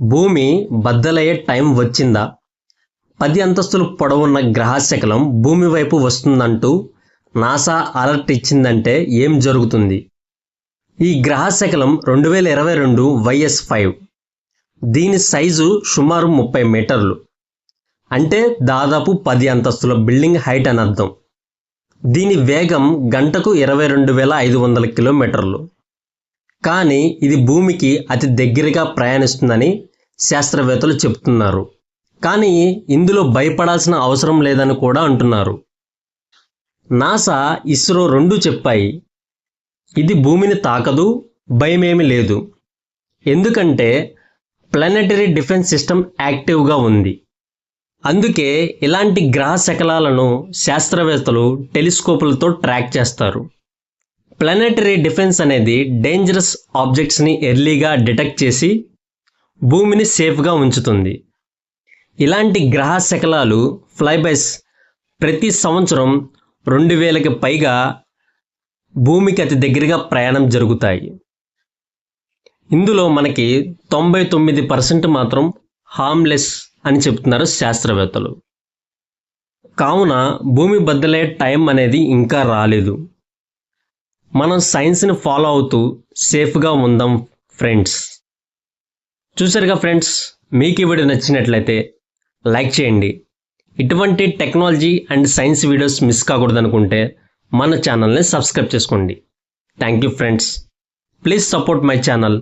భూమి బద్దలయ్యే టైం వచ్చిందా? పది అంతస్తులు పొడవున్న గ్రహశకలం భూమి వైపు వస్తుందంటూ నాసా అలర్ట్ ఇచ్చిందంటే ఏం జరుగుతుంది? ఈ గ్రహశకలం రెండు వేల ఇరవై రెండు వైఎస్ ఫైవ్. దీని సైజు సుమారు ముప్పై మీటర్లు. అంటే దాదాపు పది అంతస్తుల బిల్డింగ్ హైట్ అని అర్థం. దీని వేగం గంటకు ఇరవై రెండు వేల ఐదు వందల కిలోమీటర్లు. కానీ ఇది భూమికి అతి దగ్గరగా ప్రయాణిస్తుందని శాస్త్రవేత్తలు చెప్తున్నారు కానీ ఇందులో భయపడాల్సిన అవసరం లేదని కూడా అంటున్నారు. నాసా ఇస్రో రెండు చెప్పాయి ఇది భూమిని తాకదు భయమేమి లేదు. ఎందుకంటే ప్లానెటరీ డిఫెన్స్ సిస్టమ్ యాక్టివ్గా ఉంది. అందుకే ఇలాంటి గ్రహ శకలాలను శాస్త్రవేత్తలు టెలిస్కోపులతో ట్రాక్ చేస్తారు. ప్లానెటరీ డిఫెన్స్ అనేది డేంజరస్ ఆబ్జెక్ట్స్ని ఎర్లీగా డిటెక్ట్ చేసి భూమిని సేఫ్గా ఉంచుతుంది. ఇలాంటి గ్రహ శకలాలు ఫ్లైబైస్ ప్రతి సంవత్సరం రెండు వేలకి పైగా భూమికి అతి దగ్గరగా ప్రయాణం జరుగుతాయి. ఇందులో మనకి తొంభై తొమ్మిది పర్సెంట్ మాత్రం హార్మ్లెస్ అని చెప్తున్నారు శాస్త్రవేత్తలు. కావున భూమి బద్దలే టైం అనేది ఇంకా రాలేదు. మనం సైన్స్ని ఫాలో అవుతూ సేఫ్గా ఉందాం ఫ్రెండ్స్ చూసారుగా ఫ్రెండ్స్ మీకు ఈ వీడియో నచ్చినట్లయితే లైక్ చేయండి. ఇటువంటి technology and science videos miss కాకూడదు అనుకుంటే మన ఛానల్ని సబ్స్క్రైబ్ చేసుకోండి. Thank you friends please support my channel